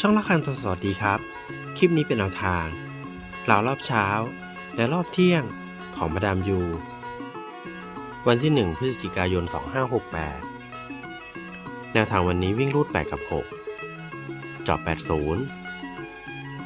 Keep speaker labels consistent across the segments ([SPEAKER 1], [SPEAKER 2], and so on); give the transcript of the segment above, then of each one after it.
[SPEAKER 1] ช่องละคันทศสวัสดีครับ คลิปนี้เป็นแนวทางเหล่ารอบเช้า และรอบเที่ยงของมาดามยู วันที่ 1 พฤศจิกายน 2568 แนวทางวันนี้วิ่งรูด 8 กับ 6 จอบ 80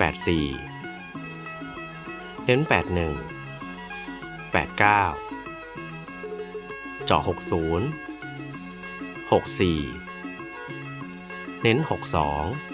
[SPEAKER 1] 84 เน้น 81 89เจาะ60 64 เน้น 62